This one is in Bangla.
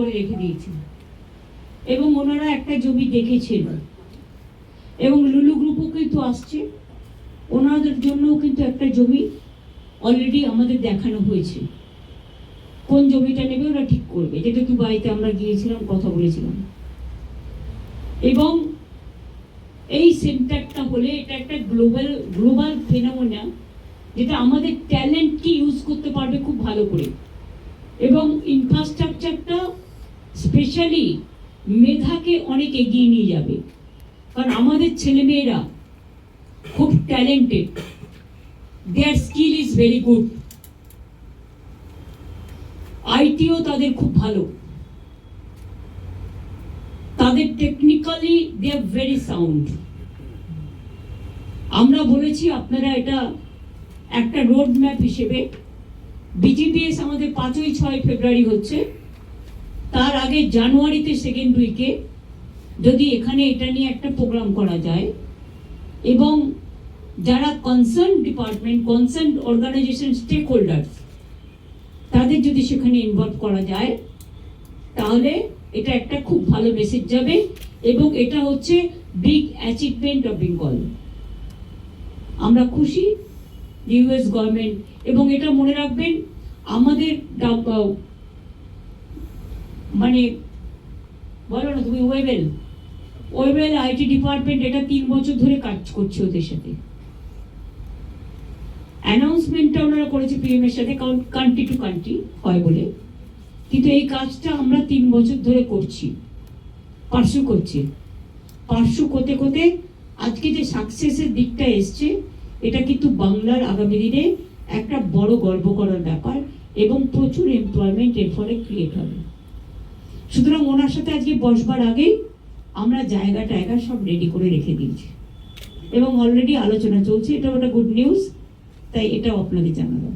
করে রেখে দিয়েছে এবং ওনারা একটা জমি দেখেছিল এবং লুলু গ্রুপও কিন্তু আসছে। ওনাদের জন্যও কিন্তু একটা জমি অলরেডি আমাদের দেখানো হয়েছে। কোন জমিটা নেবে ওরা ঠিক করবে। যেটা দুবাইতে আমরা গিয়েছিলাম, কথা বলেছিলাম। এবং এই সেন্টারটা হলে এটা একটা গ্লোবাল গ্লোবাল ফেনোমেনা, যেটা আমাদের ট্যালেন্টকে ইউজ করতে পারবে খুব ভালো করে। এবং ইনফ্রাস্ট্রাকচারটা স্পেশালি মেধাকে অনেক এগিয়ে নিয়ে যাবে। কারণ আমাদের ছেলেমেয়েরা খুব talented their skill is very good ITO তাদের খুব ভালো। তাদের technically they are very sound আমরা বলেছি আপনারা এটা একটা রোড ম্যাপ হিসেবে বিজিপিএস আমাদের পাঁচই ছয় ফেব্রুয়ারি হচ্ছে। তার আগে জানুয়ারিতে সেকেন্ড উইকে যদি এখানে এটা নিয়ে একটা প্রোগ্রাম করা যায়, এবং যারা concern department concern organisation stakeholders তাদের যদি সেখানে ইনভলভ করা যায়, তাহলে এটা একটা খুব ভালো মেসেজ যাবে, এবং এটা হচ্ছে বিগ অ্যাচিভমেন্ট অফ বেঙ্গল আমরা খুশি ইউএস গভর্নমেন্ট এবং এটা মনে রাখবেন, আমাদের মানে বলো না তুমি ওয়েবেল ওয়েবেল আইটি ডিপার্টমেন্ট এটা তিন বছর ধরে কাজ করছে ওদের সাথে। অ্যানাউন্সমেন্টটা ওনারা করেছে পিএম এর সাথে কারণ কান্ট্রি টু কান্ট্রি হয় বলে। কিন্তু এই কাজটা আমরা তিন বছর ধরে করছি। পার্সু করছি। পার্সু করতে করতে আজকে যে সাকসেসের দিকটা এসছে, এটা কিন্তু বাংলার আগামী দিনে একটা বড় গর্ব করার ব্যাপার এবং প্রচুর এমপ্লয়মেন্ট এর ফলে ক্রিয়েট হবে। সুতরাং ওনার সাথে আজকে বসবার আগেই আমরা জায়গা টায়গা সব রেডি করে রেখে দিয়েছি। এবং অলরেডি আলোচনা চলছে এটা ওটা গুড নিউজ তাই এটাও আপনাদের জানালাম।